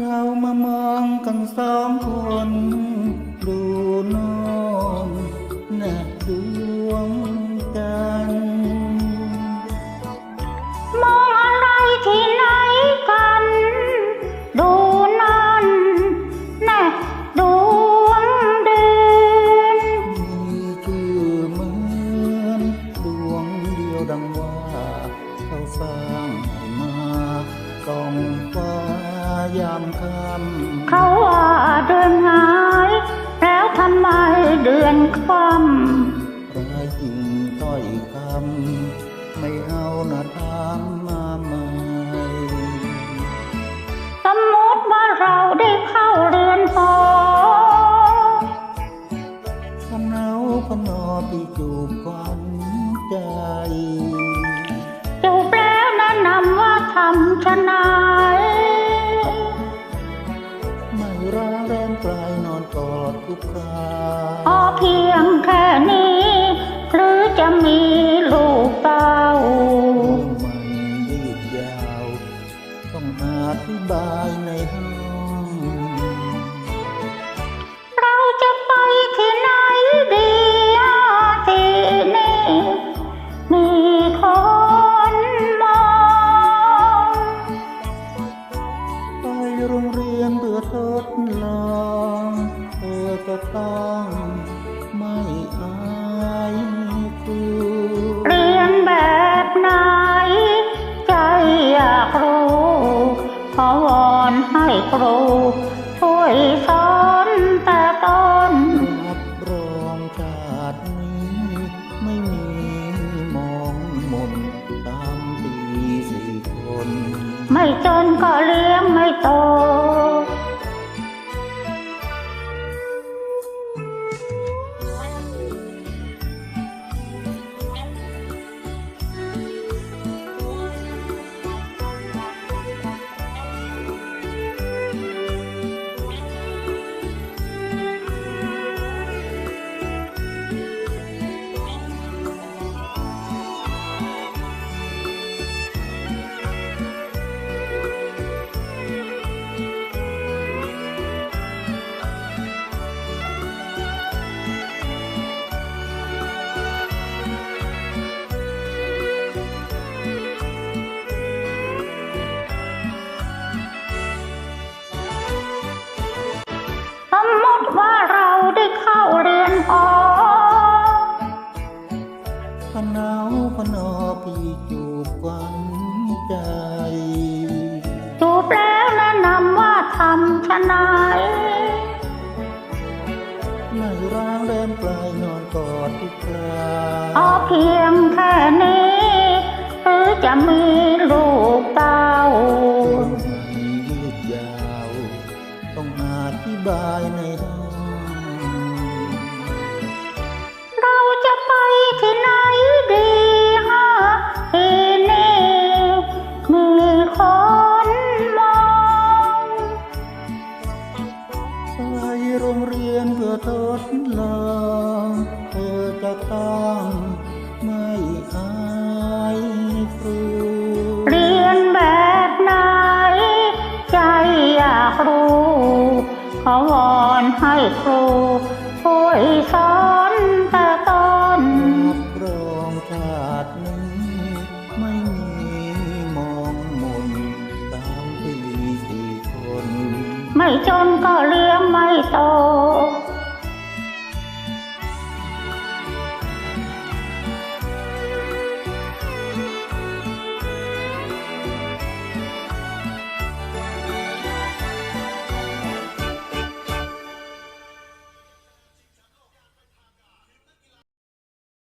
เรามามองกันสองคนายามค่ำเขาว่าเดือนหาย แล้วทำไมเดือนคว่ร้ายจริงต้อยคำไม่เอานะถามมาใหม่ำสมมติว่าเราได้เข้าเรือนหอพนาวพนอพี่จูบควันใจจูบแล้วแนะนำว่าทำชะนา เพียงแค่นี้ หรือจะมีลูกเต้า มันยืดยาว ต้องอธิบายในห้อง รงเรียนเพื่อทดลองเธอจะต้องไม่อายครูเรียนแบบไหน ใจอยากรู้ขอวอนให้ครู ช่วยสอนแต่ต้นรับรองชาตินี้ไม่มีมองมนตามปีสี่คน ไม่จนก็เลี้ยงไม่โต ว่าเราได้เข้าเรือนหอพนาวพนอพี่จูบควันใจจูบแล้วแนะนำว่าทำชะนายไม่ร้างเดินปลายนอนกอดทุกคราเอเพียงแค่นี้หรือจะมีลูกเต้ามันยืดยาวต้องอธิบายใน โรงเรียนเพื่อทดลองเธอจะต้องไม่อายครูเรียนแบบไหน ใจอยากรู้ขอวอนให้ครูช่วยสอน ไม่จนก็เลี้ยงไม่โต